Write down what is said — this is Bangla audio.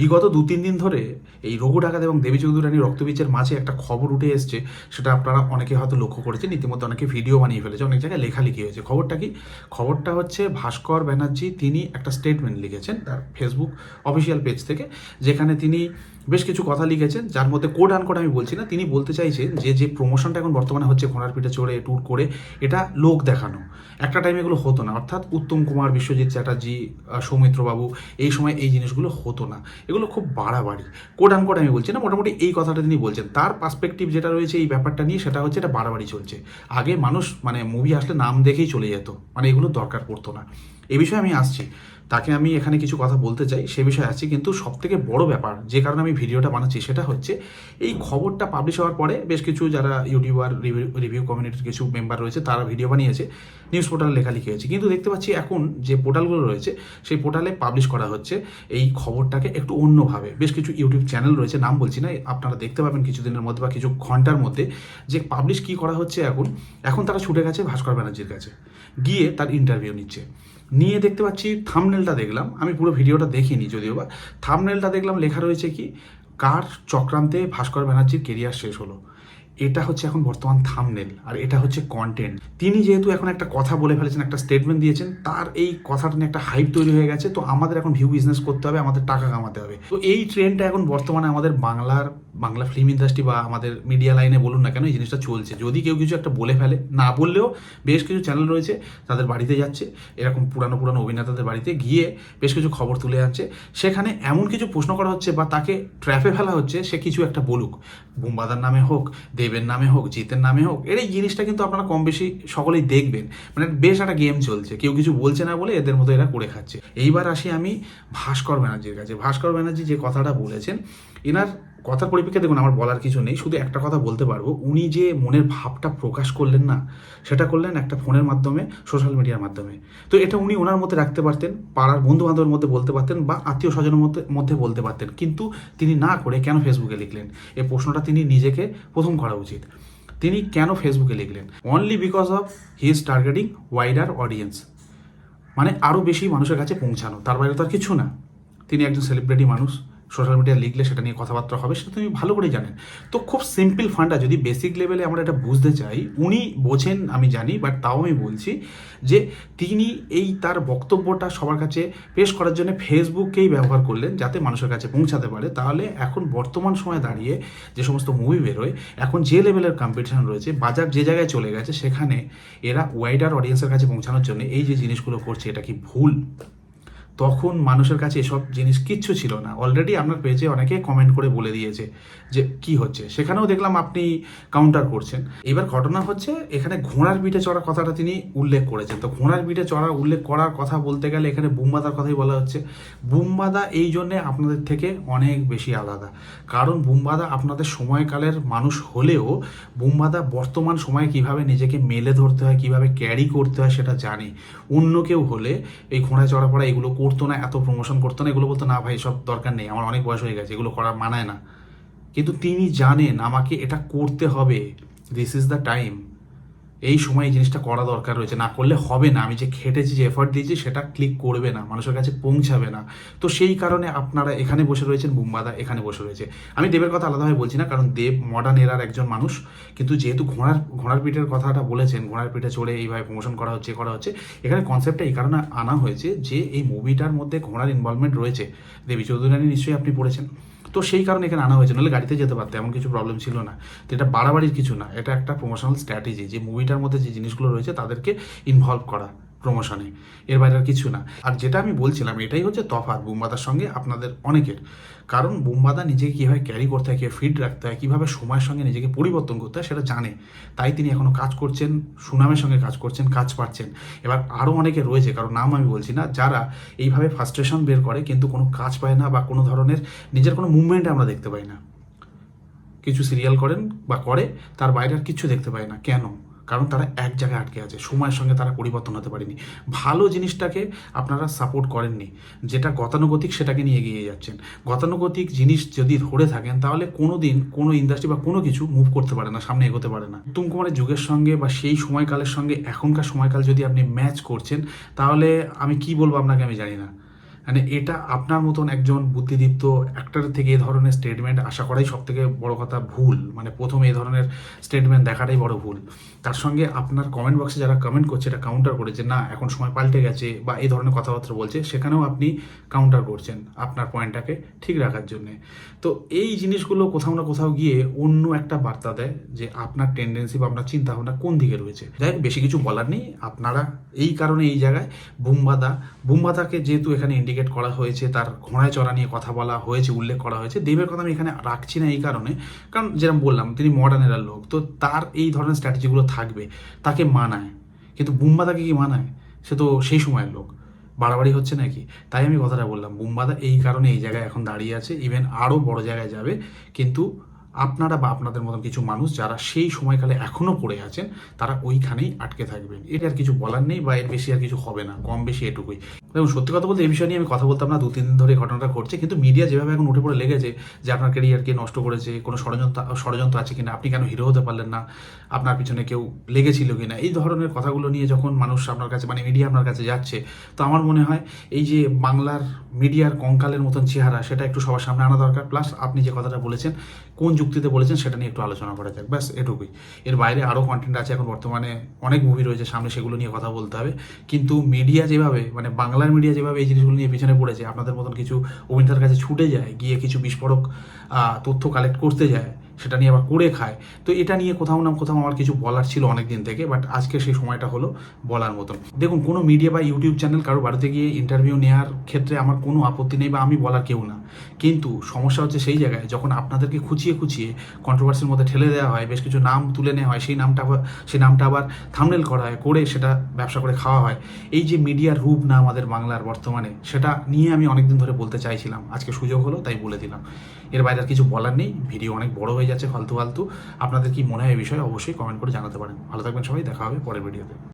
বিগত দু, তিন দিন ধরে এই রঘু ডাকাত এবং দেবী চৌধুরানী রক্তবীজের মাঝে একটা খবর উঠে এসছে, সেটা আপনারা অনেকে হয়তো লক্ষ্য করেছেন, ইতিমধ্যে অনেকে ভিডিও বানিয়ে ফেলেছে, অনেক জায়গায় লেখালেখি হয়েছে। খবরটা কি? খবরটা হচ্ছে ভাস্কর ব্যানার্জি, তিনি একটা স্টেটমেন্ট লিখেছেন তার ফেসবুক অফিসিয়াল পেজ থেকে, যেখানে তিনি বেশ কিছু কথা লিখেছেন, যার মধ্যে কোড আনকোড আমি বলছি না, তিনি বলতে চাইছেন যে যে প্রমোশনটা এখন বর্তমানে হচ্ছে ঘোড়ার পিঠে চড়ে ট্যুর করে, এটা লোক দেখানো। একটা টাইমে এগুলো হতো না, অর্থাৎ উত্তম কুমার, বিশ্বজিৎ চ্যাটার্জি সৌমিত্রবাবু এই সময় এই জিনিসগুলো হতো না। এগুলো খুব বাড়াবাড়ি। কোড আনকোড আমি বলছি না, মোটামুটি এই কথাটা তিনি বলছেন। তার পার্সপেক্টিভ যেটা রয়েছে এই ব্যাপারটা নিয়ে, সেটা হচ্ছে এটা বাড়াবাড়ি চলছে। আগে মানুষ মানে মুভি আসলে নাম দেখেই চলে যেত মানে এগুলো দরকার পড়তো না। এই বিষয়ে আমি আসছি। তাকে আমি এখানে কিছু কথা বলতে চাই, সে বিষয়ে আসছি। কিন্তু সব থেকে বড় ব্যাপার, যে কারণে আমি ভিডিওটা বানাচ্ছি, সেটা হচ্ছে এই খবরটা পাবলিশ হওয়ার পরে বেশ কিছু যারা ইউটিউবার রিভিউ রিভিউ কমিউনিটির কিছু মেম্বার রয়েছে, তারা ভিডিও বানিয়েছে নিউজ পোর্টালে লেখালেখি হয়েছে কিন্তু দেখতে পাচ্ছি এখন যে পোর্টালগুলো রয়েছে, সেই পোর্টালে পাবলিশ করা হচ্ছে এই খবরটাকে একটু অন্যভাবে। বেশ কিছু ইউটিউব চ্যানেল রয়েছে, নাম বলছি না, আপনারা দেখতে পাবেন কিছুদিনের মধ্যে বা কিছু ঘণ্টার মধ্যে যে পাবলিশ কি করা হচ্ছে এখন। এখন তারা ছুটে গেছে ভাস্কর ব্যানার্জির কাছে, গিয়ে তার ইন্টারভিউ নিচ্ছে। নিয়ে দেখতে পাচ্ছি থামনেলটা দেখলাম। আমি পুরো ভিডিওটা দেখিনি যদিও বা। থামনেলটা দেখলাম, লেখা রয়েছে কি, কার চক্রান্তে ভাস্কর ব্যানার্জির কেরিয়ার শেষ হলো? এটা হচ্ছে এখন বর্তমান থামনেল আর এটা হচ্ছে কন্টেন্ট তিনি যেহেতু এখন একটা কথা বলে ফেলেছেন, একটা স্টেটমেন্ট দিয়েছেন, তার এই কথাটা নিয়ে একটা হাইপ তৈরি হয়ে গেছে। তো আমাদের এখন ভিউ বিজনেস করতে হবে, আমাদের টাকা কামাতে হবে। তো এই ট্রেন্ডটা এখন বর্তমানে আমাদের বাংলার, বাংলা ফিল্ম ইন্ডাস্ট্রি বা আমাদের মিডিয়া লাইনে বলুন না কেন, এই জিনিসটা চলছে। যদি কেউ কিছু একটা বলে ফেলে, না বললেও বেশ কিছু চ্যানেল রয়েছে, তাদের বাড়িতে যাচ্ছে, এরকম পুরানো পুরানো অভিনেতাদের বাড়িতে গিয়ে বেশ কিছু খবর তুলে আনছে। সেখানে এমন কিছু প্রশ্ন করা হচ্ছে বা তাকে ট্র্যাপে ফেলা হচ্ছে, সে কিছু একটা বলুক। বুম্বাদার নামে হোক দেবের নামে হোক, জিতের নামে হোক, এর এই জিনিসটা কিন্তু আপনারা কম বেশি সকলেই দেখবেন। মানে বেশ একটা গেম চলছে, কেউ কিছু বলছে না বলে এদের মতো এরা করে খাচ্ছে। এইবার আসি আমি ভাস্কর ব্যানার্জির কাছে। ভাস্কর ব্যানার্জি যে কথাটা বলেছেন, এনার কথার পরিপ্রেক্ষিতে দেখুন, আমার বলার কিছু নেই। শুধু একটা কথা বলতে পারব। উনি যে মনের ভাবটা প্রকাশ করলেন না, সেটা করলেন একটা ফোনের মাধ্যমে, সোশ্যাল মিডিয়ার মাধ্যমে। তো এটা উনি ওনার মধ্যে রাখতে পারতেন, পাড়ার বন্ধু বান্ধবের মধ্যে বলতে পারতেন বা আত্মীয় স্বজনের মধ্যে মধ্যে বলতে পারতেন। কিন্তু তিনি না করে কেন ফেসবুকে লিখলেন? এই প্রশ্নটা তিনি নিজেকে প্রথম করা উচিত। তিনি কেন ফেসবুকে লিখলেন? Only because of he is targeting wider audience মানে আরও বেশি মানুষের কাছে পৌঁছানো। তার বাইরে তো আর কিছু না। তিনি একজন সেলিব্রিটি মানুষ। সোশ্যাল মিডিয়া লিখলে সেটা নিয়ে কথাবার্তা হবে, সেটা তুমি ভালো করে জানেন। তো খুব সিম্পল ফান্ডা যদি বেসিক লেভেলে আমরা এটা বুঝতে চাই, উনি বোঝেন, আমি জানি বাট তাও আমি বলছি যে তিনি এই তার বক্তব্যটা সবার কাছে পেশ করার জন্য ফেসবুককেই ব্যবহার করলেন যাতে মানুষের কাছে পৌঁছাতে পারে। তাহলে এখন বর্তমান সময়ে দাঁড়িয়ে যে সমস্ত মুভি বেরোয়, এখন যে লেভেলের কম্পিটিশন রয়েছে, বাজার যে জায়গায় চলে গেছে, সেখানে এরা ওয়াইডার অডিয়েন্সের কাছে পৌঁছানোর জন্য এই যে জিনিসগুলো করছে, এটা কি ভুল? তখন মানুষের কাছে এসব জিনিস কিচ্ছু ছিল না। অলরেডি আপনার পেজে অনেকে কমেন্ট করে বলে দিয়েছে যে, কি হচ্ছে? সেখানেও দেখলাম আপনি কাউন্টার করছেন। এবার ঘটনা হচ্ছে, এখানে ঘোড়ার পিঠে চড়ার কথাটা তিনি উল্লেখ করেছেন। তো ঘোড়ার পিঠে চড়া, উল্লেখ করার কথা বলতে গেলে এখানে বুম্বাদার কথাই বলা হচ্ছে। বুম্বাদা এই জন্যে আপনাদের থেকে অনেক বেশি আলাদা। কারণ বুম্বাদা আপনাদের সময়কালের মানুষ হলেও, বুম্বাদা বর্তমান সময়ে কীভাবে নিজেকে মেলে ধরতে হয়, কীভাবে ক্যারি করতে হয় সেটা জানে। অন্য কেউ হলে এই ঘোড়ায় চড়া পড়া এগুলো করতো না, এত প্রমোশন করতো না, এগুলো বলতো, না ভাই, সব দরকার নেই, আমার অনেক বয়স হয়ে গেছে, এগুলো করা মানায় না। কিন্তু তিনি জানেন, আমাকে এটা করতে হবে দিস ইজ দ্য টাইম এই সময় এই জিনিসটা করা দরকার রয়েছে। না করলে হবে না। আমি যে খেটেছি, যে এফার্ট দিয়েছি, সেটা ক্লিক করবে না। মানুষের কাছে পৌঁছাবে না। তো সেই কারণে আপনারা এখানে বসে রয়েছেন, বুম্বাদা এখানে বসে রয়েছে। আমি দেবের কথা আলাদাভাবে বলছি না, কারণ দেব মডার্ন এরার একজন মানুষ। কিন্তু যেহেতু ঘোড়ার ঘোড়ার পিঠের কথাটা বলেছেন, ঘোড়ার পিঠে চড়ে এইভাবে প্রমোশন করা হচ্ছে করা হচ্ছে, এখানে কনসেপ্টটা এই কারণে আনা হয়েছে যে এই মুভিটার মধ্যে ঘোড়ার ইনভলভমেন্ট রয়েছে। দেবী চৌধুরানী নিশ্চয়ই আপনি পড়েছেন। তো সেই কারণে এখানে আনা হয়েছে, নাহলে গাড়িতে যেতে পারতো, এমন কিছু প্রবলেম ছিল না। তো এটা বাড়াবাড়ির কিছু না, এটা একটা প্রমোশনাল স্ট্র্যাটেজি যে মুভিটার মধ্যে যে জিনিসগুলো রয়েছে, তাদেরকে ইনভলভ করা। প্রমোশনে এর বাইরে আর কিছু না। আর যেটা আমি বলছিলাম, এটাই হচ্ছে তফাৎ বুম্বাদার সঙ্গে আপনাদের অনেকের। কারণ বুম্বাদা নিজেকে কীভাবে ক্যারি করতে হয় ফিট রাখতে হয়, কীভাবে সময়ের সঙ্গে নিজেকে পরিবর্তন করতে হয় সেটা জানে। তাই তিনি এখনও কাজ করছেন, সুনামের সঙ্গে কাজ করছেন, কাজ পাচ্ছেন। এবার আরও অনেকে রয়েছে, কারণ নাম আমি বলছি না, যারা এইভাবে ফ্রাস্ট্রেশন বের করে কিন্তু কোনো কাজ পায় না বা কোনো ধরনের নিজের কোনো মুভমেন্ট আমরা দেখতে পাই না। কিছু সিরিয়াল করেন বা করে, তার বাইরে আর কিছু দেখতে পায় না। কেন? কারণ তারা এক জায়গায় আটকে আছে, সময়ের সঙ্গে তারা পরিবর্তন হতে পারেনি। ভালো জিনিসটাকে আপনারা সাপোর্ট করেননি, যেটা গতানুগতিক সেটাকে নিয়ে এগিয়ে যাচ্ছেন। গতানুগতিক জিনিস যদি ধরে থাকেন, তাহলে কোনো দিন কোনো ইন্ডাস্ট্রি বা কোনো কিছু মুভ করতে পারে না, সামনে এগোতে পারে না। উত্তম কুমারের যুগের সঙ্গে বা সেই সময়কালের সঙ্গে এখনকার সময়কাল যদি আপনি ম্যাচ করছেন, তাহলে আমি কি বলব আপনাকে আমি জানি না। মানে এটা আপনার মতন একজন বুদ্ধিদীপ্ত অ্যাক্টার থেকে এ ধরনের স্টেটমেন্ট আশা করাই সব থেকে বড় কথা ভুল। মানে প্রথমে এই ধরনের স্টেটমেন্ট দেখাটাই বড় ভুল। তার সঙ্গে আপনার কমেন্ট বক্সে যারা কমেন্ট করছে, এটা কাউন্টার করেছে না, এখন সময় পাল্টে গেছে বা এই ধরনের কথাবার্তা বলছে, সেখানেও আপনি কাউন্টার করছেন আপনার পয়েন্টটাকে ঠিক রাখার জন্যে। তো এই জিনিসগুলো কোথাও না কোথাও গিয়ে অন্য একটা বার্তা দেয় যে, আপনার টেন্ডেন্সি বা আপনার চিন্তা ভাবনা কোন দিকে রয়েছে। যাই বেশি কিছু বলার নেই। আপনারা এই কারণে এই জায়গায় বুম্বাদা বুম্বাদাকে যেহেতু এখানে ইন্ডিকেট করা হয়েছে, তার ঘোড়ায় চড়া নিয়ে কথা বলা হয়েছে, উল্লেখ করা হয়েছে। দেবের কথা আমি এখানে রাখছি না এই কারণে। কারণ যেরকম বললাম, তিনি মডার্ন এরার লোক, তো তার এই ধরনের স্ট্র্যাটেজিগুলো থাকবে, তাকে মানায়। কিন্তু বুম্বাদাকে কি মানায়? সে তো সেই সময়ের লোক। বাড়াবাড়ি হচ্ছে নাকি? তাই আমি কথাটা বললাম বুম্বাদা এই কারণে এই জায়গায় এখন দাঁড়িয়ে আছে ইভেন আরও বড় জায়গায় যাবে। কিন্তু আপনারা বা আপনাদের মতন কিছু মানুষ যারা সেই সময়কালে এখনও পড়ে আছেন, তারা ওইখানেই আটকে থাকবেন। এটা আর কিছু বলার নেই বা এর বেশি আর কিছু হবে না, কম বেশি এটুকুই। দেখুন, সত্যি কথা বলতে এই বিষয় নিয়ে আমি কথা বলতাম না, দু তিন দিন ধরে ঘটনাটা ঘটছে, কিন্তু মিডিয়া যেভাবে এখন উঠে পড়ে লেগেছে যে আপনার ক্যারিয়ারকে নষ্ট করেছে, কোনো ষড়যন্ত্র ষড়যন্ত্র আছে কিনা, আপনি কেন হিরো হতে পারলেন না, আপনার পিছনে কেউ লেগেছিল কিনা, এই ধরনের কথাগুলো নিয়ে যখন মানুষ আপনার কাছে মানে মিডিয়া আপনার কাছে যাচ্ছে, তো আমার মনে হয় এই যে বাংলার মিডিয়ার কঙ্কালের মতন চেহারা, সেটা একটু সবার সামনে আনা দরকার প্লাস আপনি যে কথাটা বলেছেন, কোন যুক্তিতে বলেছেন, সেটা নিয়ে একটু আলোচনা করা যাক, ব্যাস এটুকুই। এর বাইরে আরও কন্টেন্ট আছে, এখন বর্তমানে অনেক মুভি রয়েছে, সামনে সেগুলো নিয়ে কথা বলতে হবে, কিন্তু মিডিয়া যেভাবে মানে বাংলার মিডিয়া যেভাবে এই জিনিসগুলো নিয়ে পিছনে পড়েছে, আপনাদের মতন কিছু অভিনেতার কাছে ছুটে যায়, গিয়ে কিছু বিস্ফোরক তথ্য কালেক্ট করতে যায় সেটা নিয়ে আবার করে খায়। তো এটা নিয়ে কোথাও না কোথাও আমার কিছু বলার ছিল অনেক দিন থেকে বাট আজকে সেই সময়টা হলো বলার মতন। দেখুন, কোনো মিডিয়া বা ইউটিউব চ্যানেল কারও বাড়িতে গিয়ে ইন্টারভিউ নেওয়ার ক্ষেত্রে আমার কোনো আপত্তি নেই বা আমি বলার কেউ না। কিন্তু সমস্যা হচ্ছে সেই জায়গায় যখন আপনাদেরকে খুঁচিয়ে খুঁচিয়ে কন্ট্রোভার্সির মধ্যে ঠেলে দেওয়া হয়, বেশ কিছু নাম তুলে নেওয়া হয়, সেই নামটা আবার, সেই নামটা আবার থামনেল করা হয়, করে সেটা ব্যবসা করে খাওয়া হয়। এই যে মিডিয়ার রূপ না আমাদের বাংলার বর্তমানে, সেটা নিয়ে আমি অনেকদিন ধরে বলতে চাইছিলাম। আজকে সুযোগ হলো, তাই বলে দিলাম। এর বাইরে আর কিছু বলার নেই ভিডিও অনেক বড় হয়ে যাচ্ছে ফালতু ফালতু। আপনাদের কি মনে হয় এই বিষয়ে? অবশ্যই কমেন্ট করে জানাতে পারেন। ভালো থাকবেন সবাই, দেখা হবে পরের ভিডিওতে